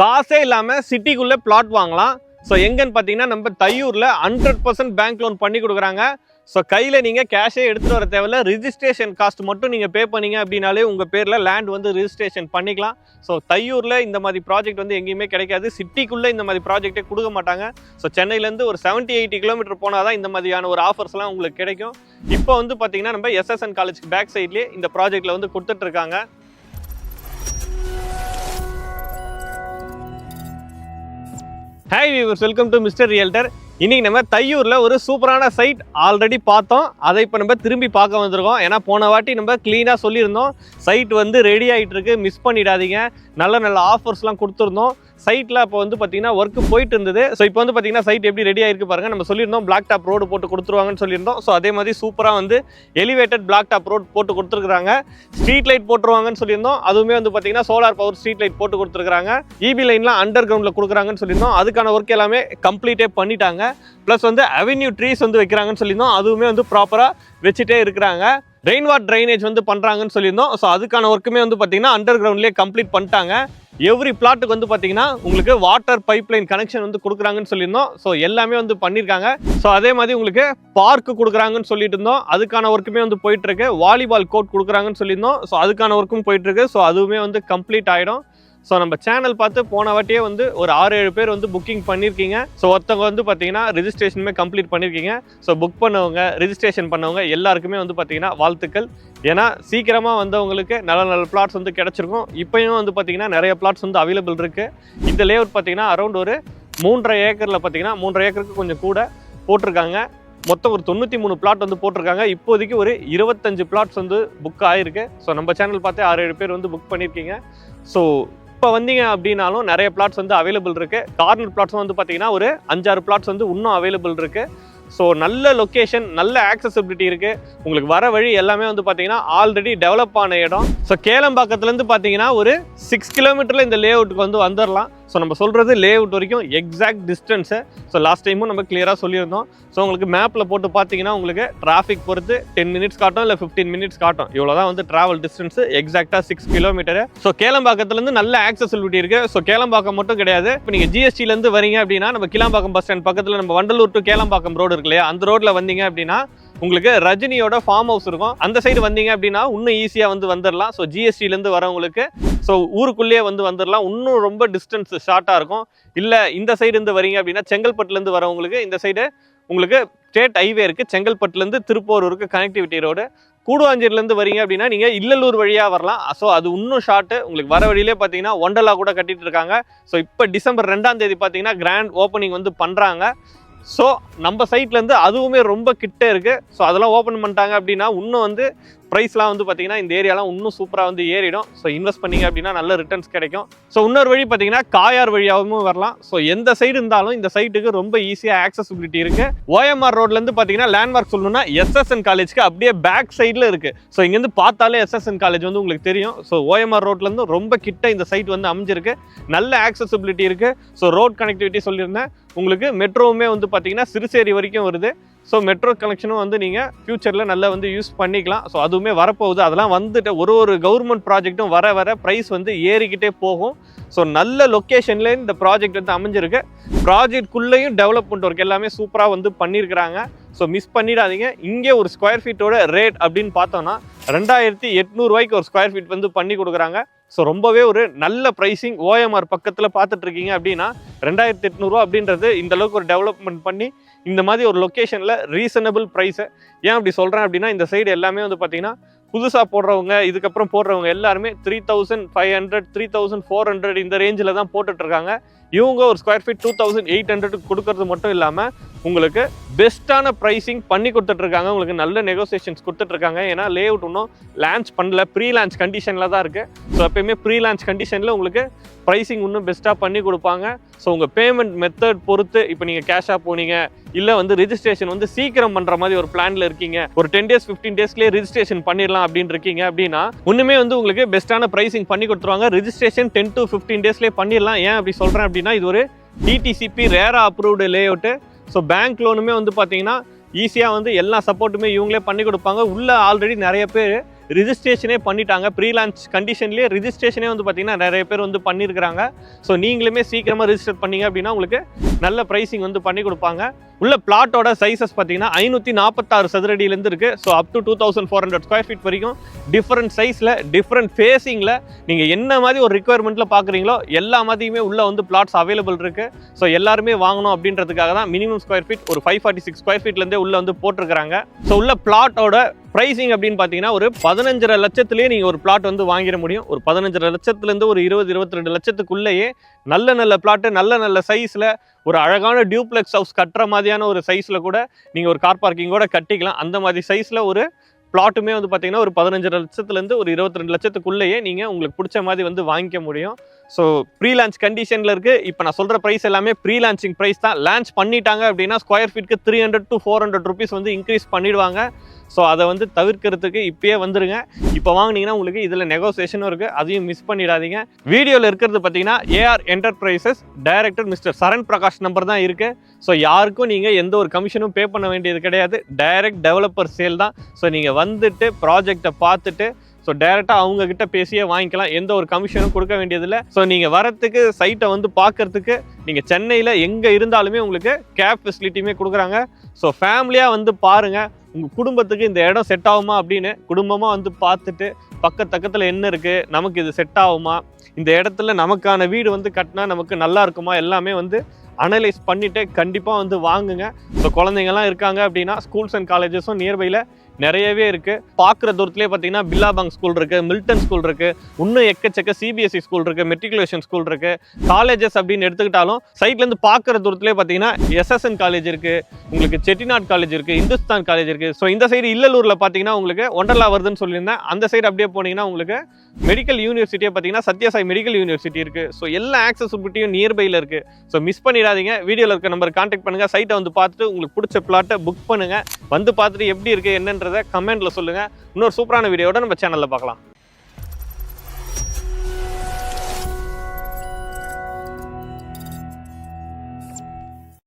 காசே இல்லாமல் சிட்டிக்குள்ளே பிளாட் வாங்கலாம். ஸோ எங்கன்னு பார்த்தீங்கன்னா நம்ம தையூரில் ஹண்ட்ரட் பர்சன்ட் பேங்க் லோன் பண்ணி கொடுக்குறாங்க. ஸோ கையில் நீங்கள் கேஷே எடுத்துகிட்டு வர தேவையில்ல. ரிஜிஸ்ட்ரேஷன் காஸ்ட் மட்டும் நீங்கள் பே பண்ணீங்க அப்படின்னாலே உங்கள் பேரில் லேண்ட் வந்து ரிஜிஸ்ட்ரேஷன் பண்ணிக்கலாம். ஸோ தையூரில் இந்த மாதிரி ப்ராஜெக்ட் வந்து எங்கேயுமே கிடைக்காது. சிட்டிக்குள்ளே இந்த மாதிரி ப்ராஜெக்ட்டே கொடுக்க மாட்டாங்க. ஸோ சென்னையிலேருந்து ஒரு 70 எயிட்டி கிலோமீட்டர் போனால் தான் இந்த மாதிரியான ஒரு ஆஃபர்ஸ்லாம் உங்களுக்கு கிடைக்கும். இப்போ வந்து பார்த்தீங்கன்னா நம்ம எஸ்எஸ்என் காலேஜ் பேக் சைட்லேயே இந்த ப்ராஜெக்ட்டில் வந்து கொடுத்துட்ருக்காங்க viewers welcome to mister realtor இன்னைக்கு நம்ம தையூரில் ஒரு சூப்பரான சைட் ஆல்ரெடி பார்த்தோம். அதை இப்போ நம்ம திரும்பி பார்க்க வந்திருக்கோம். ஏன்னா போன வாட்டி நம்ம க்ளீனாக சொல்லியிருந்தோம். சைட் வந்து ரெடி ஆகிட்டு இருக்கு. மிஸ் பண்ணிடாதீங்க. நல்ல நல்ல ஆஃபர்ஸ்லாம் கொடுத்துருந்தோம். சைட்டில் அப்போ வந்து பார்த்தீங்கன்னா ஒர்க் போயிட்டு இருந்தது ஸோ இப்போ வந்து பார்த்தீங்கன்னா சைட் எப்படி ரெடி ஆயிருக்கு பாருங்க. நம்ம சொல்லியிருந்தோம் பிளாக் டாப் ரோடு போட்டு கொடுத்துருவாங்கன்னு சொல்லியிருந்தோம். ஸோ அதே மாதிரி சூப்பராக வந்து எலிவேட்டட் பிளாக் டாப் ரோடு போட்டு கொடுத்துருக்காங்க ஸ்ட்ரீட் லைட் போட்டுருவாங்கன்னு சொல்லியிருந்தோம். அதுவுமே வந்து பார்த்தீங்கன்னா சோலார் பவர் ஸ்ட்ரீட் லைட் போட்டு கொடுத்துருக்காங்க இபி லைன்லாம் அண்டர் கிரவுண்டில் கொடுக்குறாங்கன்னு சொல்லியிருந்தோம். அதுக்கான ஒர்க் எல்லாமே கம்ப்ளீட்டே பண்ணிட்டாங்க. ப்ளஸ் வந்து அவென்யூ ட்ரீஸ் வந்து வைக்கிறாங்கன்னு சொல்லியிருந்தோம். அதுவுமே வந்து ப்ராப்பராக வச்சுட்டே இருக்கிறாங்க. ரெயின் வாட் ட்ரைனேஜ் வந்து பண்ணுறாங்கன்னு சொல்லியிருந்தோம். ஸோ அதுக்கான ஒர்க்குமே வந்து பார்த்தீங்கன்னா அண்டர் கிரவுண்ட்லேயே கம்ப்ளீட் பண்ணிட்டாங்க. எவ்ரி பிளாட்டுக்கு வந்து பார்த்தீங்கன்னா உங்களுக்கு வாட்டர் பைப்லைன் கனெக்ஷன் வந்து கொடுக்குறாங்கன்னு சொல்லியிருந்தோம். ஸோ எல்லாமே வந்து பண்ணியிருக்காங்க. ஸோ அதே மாதிரி உங்களுக்கு பார்க் கொடுக்குறாங்கன்னு சொல்லிட்டு இருந்தோம். அதுக்கான ஒர்க்குமே வந்து போயிட்டு இருக்கு. வாலிபால் கோர்ட் கொடுக்குறாங்கன்னு சொல்லியிருந்தோம். ஸோ அதுக்கான ஒர்க்கும் போயிட்டு இருக்கு. ஸோ அதுவுமே வந்து கம்ப்ளீட் ஆகிடும் ஸோ நம்ம சேனல் பார்த்து போன வாட்டியே வந்து ஒரு ஆறு ஏழு பேர் வந்து புக்கிங் பண்ணியிருக்கீங்க ஸோ ஒருத்தவங்க வந்து பார்த்தீங்கன்னா ரிஜிஸ்ட்ரேஷனுமே கம்ப்ளீட் பண்ணியிருக்கீங்க ஸோ புக் பண்ணவங்க ரிஜிஸ்ட்ரேஷன் பண்ணவங்க எல்லாருக்குமே வந்து பார்த்தீங்கன்னா வாழ்த்துக்கள். ஏன்னா சீக்கிரமாக வந்தவங்களுக்கு நல்ல நல்ல பிளாட்ஸ் வந்து கிடச்சிருக்கும். இப்போயும் வந்து பார்த்தீங்கன்னா நிறைய பிளாட்ஸ் வந்து அவைலபிள் இருக்குது இந்த லேஅவுட் பார்த்தீங்கன்னா அரௌண்ட் ஒரு மூன்றரை ஏக்கரில் பார்த்தீங்கன்னா மூன்றரை ஏக்கருக்கு கொஞ்சம் கூட போட்டிருக்காங்க. மொத்தம் ஒரு தொண்ணூற்றி மூணு பிளாட் வந்து போட்டிருக்காங்க. இப்போதைக்கு ஒரு இருபத்தஞ்சு பிளாட்ஸ் வந்து புக் ஆகிருக்கு ஸோ நம்ம சேனல் பார்த்து ஆறு ஏழு பேர் வந்து புக் பண்ணியிருக்கீங்க ஸோ இப்போ வந்தீங்க அப்படின்னாலும் நிறைய பிளாட்ஸ் வந்து அவைலபிள் இருக்குது கார்னர் பிளாட்ஸும் வந்து பார்த்தீங்கன்னா ஒரு அஞ்சாறு பிளாட்ஸ் வந்து இன்னும் அவைலபிள் இருக்குது ஸோ நல்ல லொக்கேஷன் நல்ல ஆக்சசபிலிட்டி இருக்குது உங்களுக்கு வர வழி எல்லாமே வந்து பார்த்தீங்கன்னா ஆல்ரெடி டெவலப் ஆன இடம். ஸோ கேளம்பாக்கத்துலேருந்து பார்த்தீங்கன்னா ஒரு சிக்ஸ் கிலோமீட்டரில் இந்த லே அவுட்டுக்கு வந்து வந்துடலாம் ஸோ நம்ம சொல்கிறது லே அவுட் வரைக்கும் எக்ஸாக்ட் டிஸ்டன்ஸு ஸோ லாஸ்ட் டைமும் நம்ம கிளியராக சொல்லியிருந்தோம். ஸோ உங்களுக்கு மேப்பில் போட்டு பார்த்தீங்கன்னா உங்களுக்கு டிராஃபிக் பொறுத்து டென் மினிட்ஸ் காட்டும் இல்லை ஃபிஃப்டீன் மினிட்ஸ் காட்டும். இவ்வளோ தான் வந்து ட்ராவல் டிஸ்டன்ஸ் எக்ஸாக்டாக சிக்ஸ் கிலோமீட்டர் ஸோ கேளம்பாக்கத்துலேருந்து நல்ல ஆக்சசிபிலிட்டி இருக்குது ஸோ கேளம்பாக்கம் மட்டும் கிடையாது. இப்போ நீங்கள் ஜிஎஸ்டிலேருந்து வரீங்க அப்படின்னா நம்ம கிளாம்பாக்கம் பஸ் ஸ்டாண்ட் பக்கத்தில் நம்ம வண்டலூர் டு கேளம்பாக்கம் ரோடு இருக்கு இல்லையா? அந்த ரோட்டில் வந்தீங்க அப்படின்னா உங்களுக்கு ரஜினியோட ஃபார்ம் ஹவுஸ் இருக்கும். அந்த சைடு வந்தீங்க அப்படின்னா இன்னும் ஈஸியாக வந்து வந்துடலாம் ஸோ ஜிஎஸ்டிலேருந்து வரவங்களுக்கு ஸோ ஊருக்குள்ளேயே வந்து வந்துடலாம் இன்னும் ரொம்ப டிஸ்டன்ஸ் ஷார்ட்டாக இருக்கும். இல்லை இந்த சைடு இருந்து வரீங்க அப்படின்னா செங்கல்பட்டுலேருந்து வரவங்களுக்கு இந்த சைடு உங்களுக்கு ஸ்டேட் ஹைவே இருக்குது செங்கல்பட்டுலேருந்து திருப்பூரூருக்கு கனெக்டிவிட்டி ரோடு கூடுவாஞ்சேரிலேருந்து வரீங்க அப்படின்னா நீங்கள் இல்லலூர் வழியாக வரலாம். ஸோ அது இன்னும் ஷார்ட்டு உங்களுக்கு வர வழியிலே பார்த்தீங்கன்னா ஒண்டலா கூட கட்டிகிட்டு இருக்காங்க. ஸோ இப்போ டிசம்பர் ரெண்டாம் தேதி பார்த்தீங்கன்னா கிராண்ட் ஓப்பனிங் வந்து பண்ணுறாங்க ஸோ நம்ம சைட்லேருந்து அதுவுமே ரொம்ப கிட்ட இருக்குது ஸோ அதெல்லாம் ஓப்பன் பண்ணிட்டாங்க அப்படின்னா இன்னும் வந்து ப்ரைஸ்லாம் வந்து பார்த்தீங்கன்னா இந்த ஏரியாலாம் இன்னும் சூப்பராக வந்து ஏறிடும். ஸோ இன்வெஸ்ட் பண்ணீங்க அப்படின்னா நல்ல ரிட்டர்ன்ஸ் கிடைக்கும். ஸோ இன்னொரு வழி பார்த்தீங்கன்னா காயார் வழியாகவும் வரலாம். ஸோ எந்த சைடு இருந்தாலும் இந்த சைட்டுக்கு ரொம்ப ஈஸியாக ஆக்சசிபிலிட்டி இருக்குது ஓஎம்ஆர் ரோட்லேருந்து பார்த்தீங்கன்னா லேண்ட்மார்க் சொல்லணும்னா எஸ்எஸ்என் காலேஜ்க்கு அப்படியே பேக் சைடில் இருக்குது ஸோ இங்கேருந்து பார்த்தாலே எஸ்எஸ்என் காலேஜ் வந்து உங்களுக்கு தெரியும். ஸோ ஓஎம்ஆர் ரோட்லேருந்து ரொம்ப கிட்ட இந்த சைட் வந்து அமைஞ்சிருக்கு. நல்ல ஆக்சசிபிலிட்டி இருக்குது ஸோ ரோட் கனெக்டிவிட்டி சொல்லியிருந்தேன். உங்களுக்கு மெட்ரோவுமே வந்து பார்த்தீங்கன்னா சிறுசேரி வரைக்கும் வருது. ஸோ மெட்ரோ கனெக்ஷனும் வந்து நீங்கள் ஃப்யூச்சரில் நல்லா வந்து யூஸ் பண்ணிக்கலாம். ஸோ அதுவுமே வரப்போகுது. அதெல்லாம் வந்துட்டு ஒரு ஒரு கவர்மெண்ட் ப்ராஜெக்ட்டும் வர வர ப்ரைஸ் வந்து ஏறிக்கிட்டே போகும். ஸோ நல்ல லொக்கேஷனில் இந்த ப்ராஜெக்ட் வந்து அமைஞ்சிருக்கு. ப்ராஜெக்ட்குள்ளேயும் டெவலப்மெண்ட் ஒர்க் எல்லாமே சூப்பராக வந்து பண்ணியிருக்கிறாங்க ஸோ மிஸ் பண்ணிடாதீங்க. இங்கே ஒரு ஸ்கொயர் ஃபீட்டோட ரேட் அப்படின்னு பார்த்தோன்னா ரெண்டாயிரத்தி எட்நூறுவாய்க்கு ஒரு ஸ்கொயர் ஃபீட் வந்து பண்ணி கொடுக்குறாங்க. ஸோ ரொம்பவே ஒரு நல்ல ப்ரைஸிங் ஓஎம்ஆர் பக்கத்தில் பார்த்துட்ருக்கீங்க அப்படின்னா ரெண்டாயிரத்தி எட்நூறுவா அப்படின்றது இந்தளவுக்கு ஒரு டெவலப்மெண்ட் பண்ணி இந்த மாதிரி ஒரு லொக்கேஷனில் ரீசனபிள் ப்ரைஸை ஏன் அப்படி சொல்கிறேன் அப்படின்னா இந்த சைடு எல்லாமே வந்து பார்த்திங்கன்னா புதுசாக போடுறவங்க இதுக்கப்புறம் போடுறவங்க எல்லாருமே three thousand five hundred three thousand four hundred இந்த ரேஞ்சில் தான் போட்டுட்ருக்காங்க. இவங்க ஒரு square feet two thousand eight hundred கொடுக்கறது மட்டும் இல்லாமல் உங்களுக்கு பெஸ்ட்டான ப்ரைஸிங் பண்ணி கொடுத்துட்ருக்காங்க. உங்களுக்கு நல்ல நெகோசியேஷன்ஸ் கொடுத்துட்ருக்காங்க. ஏன்னா லே அவுட் இன்னும் லான்ச் பண்ணல. ப்ரீ லான்ச் கண்டிஷனில் தான் இருக்குது ஸோ எப்பயுமே ப்ரீ லான்ச் கண்டிஷனில் உங்களுக்கு ப்ரைஸிங் இன்னும் பெஸ்ட்டாக பண்ணி கொடுப்பாங்க. ஸோ உங்கள் பேமெண்ட் மெத்தட் பொறுத்து இப்போ நீங்கள் கேஷாக போனீங்க இல்லை வந்து ரிஜிஸ்ட்ரேஷன் வந்து சீக்கிரம் பண்ணுற மாதிரி ஒரு பிளானில் இருக்கீங்க. ஒரு டென் டேஸ் ஃபிஃப்டீன் டேஸ்லேயே ரிஜிஸ்ட்ரேஷன் பண்ணிடலாம் அப்படின்னு இருக்கீங்க அப்படின்னா ஒன்றுமே வந்து உங்களுக்கு பெஸ்ட்டான ப்ரைஸிங் பண்ணி கொடுத்துருவாங்க. ரிஜிஸ்ட்ரேஷன் டென் டு ஃபிஃப்டீன் டேஸ்லேயே பண்ணிடலாம். ஏன் அப்படி சொல்கிறேன் அப்படின்னா இது ஒரு DTCP RERA approved layout so bank லோனுமே வந்து பார்த்தீங்கன்னா ஈஸியாக வந்து எல்லா சப்போர்ட்டுமே இவங்களே பண்ணி கொடுப்பாங்க. உள்ளே ஆல்ரெடி நிறைய பேர் ரிஜிஸ்ட்ரேஷனே பண்ணிட்டாங்க. ப்ரீலான்ச் கண்டிஷன்லேயே ரிஜிஸ்ட்ரேஷனே வந்து பார்த்தீங்கன்னா நிறைய பேர் வந்து பண்ணியிருக்கிறாங்க ஸோ நீங்களுமே சீக்கிரமாக ரிஜிஸ்டர் பண்ணீங்க அப்படின்னா உங்களுக்கு நல்ல ப்ரைஸிங் வந்து பண்ணி கொடுப்பாங்க. உள்ள பிளாட்டோட சைஸஸ் பார்த்தீங்கன்னா ஐநூற்றி நாற்பத்தாறு சதுரடியிலேருந்து இருக்குது so up to two thousand four hundred square feet வரைக்கும் டிஃப்ரெண்ட் சைஸில் டிஃப்ரெண்ட் ஃபேஸிங்கில் நீங்கள் என்ன மாதிரி ஒரு ரிக்குவயர்மெண்ட்டில் பார்க்குறீங்களோ எல்லா மாதிரியுமே உள்ள வந்து பிளாட்ஸ் அவைலபிள் இருக்குது ஸோ எல்லாருமே வாங்கணும் அப்படின்றதுக்காக தான் மினிமம் ஸ்கொயர் ஃபீட் ஒரு ஃபைவ் ஃபார்ட்டி சிக்ஸ் ஸ்கொயர் ஃபீட்லேருந்தே உள்ளே வந்து போட்டிருக்கிறாங்க. ஸோ உள்ள பிளாட்டோட ப்ரைஸிங் அப்படின்னு பார்த்தீங்கன்னா ஒரு பதினஞ்சரை லட்சத்துலேயே நீங்கள் ஒரு பிளாட் வந்து வாங்கிட முடியும். ஒரு பதினஞ்சரை லட்சத்துலேருந்து ஒரு இருபது இருபத்தி ரெண்டு லட்சத்துக்குள்ளேயே நல்ல நல்ல பிளாட்டு நல்ல நல்ல சைஸில் ஒரு அழகான டியூப்ளெக்ஸ் ஹவுஸ் கட்டுற மாதிரியான ஒரு சைஸில் கூட நீங்கள் ஒரு கார் பார்க்கிங்கோட கட்டிக்கலாம். அந்த மாதிரி சைஸில் ஒரு பிளாட்டுமே வந்து பார்த்தீங்கன்னா ஒரு பதினஞ்சரை லட்சத்துலேருந்து ஒரு இருபத்தி ரெண்டு லட்சத்துக்குள்ளேயே நீங்கள் உங்களுக்கு பிடிச்ச மாதிரி வந்து வாங்கிக்க முடியும். ஸோ ப்ரீ லான்ச் கண்டிஷனில் இருக்குது இப்போ நான் சொல்கிற ப்ரைஸ் எல்லாமே ப்ரீ லான்ச்சிங் ப்ரைஸ் தான். லான்ச் பண்ணிட்டாங்க அப்படின்னா square ஃபீட்க்கு three hundred to four hundred rupees வந்து இன்க்ரீஸ் பண்ணிடுவாங்க. ஸோ அதை வந்து தவிர்க்கிறதுக்கு இப்பயே வந்துருங்க. இப்போ வாங்குனீங்கன்னா உங்களுக்கு இதில் நெகோசியேஷனும் இருக்குது அதையும் மிஸ் பண்ணிடாதீங்க. வீடியோவில் இருக்கிறது பார்த்தீங்கன்னா AR enterprises director mister Saran Prakash number தான் இருக்குது ஸோ யாருக்கும் நீங்கள் எந்த ஒரு கமிஷனும் பே பண்ண வேண்டியது கிடையாது. டைரக்ட் டெவலப்பர் சேல் தான். ஸோ நீங்கள் வந்துட்டு ப்ராஜெக்டை பார்த்துட்டு ஸோ டேரெக்டாக அவங்க கிட்ட பேசியே வாங்கிக்கலாம். எந்த ஒரு கமிஷனும் கொடுக்க வேண்டியதில்லை. ஸோ நீங்கள் வரத்துக்கு சைட்டை வந்து பார்க்கறதுக்கு நீங்கள் சென்னையில் எங்கே இருந்தாலுமே உங்களுக்கு கேப் ஃபெசிலிட்டியுமே கொடுக்குறாங்க. ஸோ ஃபேமிலியாக வந்து பாருங்கள் உங்கள் குடும்பத்துக்கு இந்த இடம் செட் ஆகுமா அப்படின்னு குடும்பமாக வந்து பார்த்துட்டு பக்கத்தக்கத்தில் என்ன இருக்குது நமக்கு இது செட் ஆகுமா? இந்த இடத்துல நமக்கான வீடு வந்து கட்டினா நமக்கு நல்லா இருக்குமா? எல்லாமே வந்து அனலைஸ் பண்ணிவிட்டு கண்டிப்பாக வந்து வாங்குங்க. ஸோ குழந்தைங்கள்லாம் இருக்காங்க அப்படின்னா ஸ்கூல்ஸ் அண்ட் காலேஜஸும் நியர்பையில் நிறையவே இருக்குது பார்க்குற தூரத்துலேயே பார்த்தீங்கன்னா பில்லாபாங் ஸ்கூல் இருக்குது மில்டன் ஸ்கூல் இருக்குது இன்னும் எக்கச்சக்க சிபிஎஸ்சி ஸ்கூல் இருக்குது மெட்ரிகுலேஷன் ஸ்கூல் இருக்குது காலேஜஸ் அப்படின்னு எடுத்துக்கிட்டாலும் சைட்லேருந்து பார்க்குற தூரத்துலேயே பார்த்தீங்கன்னா எஸ்எஸ்என் காலேஜ் இருக்குது உங்களுக்கு செட்டிநாட் காலேஜ் இருக்குது இந்துஸ்தான் காலேஜ் இருக்குது ஸோ இந்த சைடு இல்லலூரில் பார்த்தீங்கன்னா உங்களுக்கு ஒண்டர்லா வருதுன்னு சொல்லியிருந்தேன். அந்த சைடு அப்படியே போனீங்கன்னா உங்களுக்கு மெடிக்கல் யூனிவர்சிட்டியை பார்த்தீங்கன்னா சத்யசாய் மெடிக்கல் யூனிவர்சிட்டி இருக்குது ஸோ எல்லா ஆக்சசிபிலிட்டியும் நியர்பையில் இருக்குது ஸோ மிஸ் பண்ணிடாதீங்க. வீடியோவில் இருக்க நம்பர் கான்டாக்ட் பண்ணுங்கள் சைட்டை வந்து பார்த்துட்டு உங்களுக்கு பிடிச்ச பிளாட்டை புக் பண்ணுங்கள் வந்து பார்த்துட்டு எப்படி இருக்குது அப்படின்றத கமெண்ட்டில் சொல்லுங்கள் இன்னொரு சூப்பரான வீடியோட நம்ம சேனலில் பார்க்கலாம்.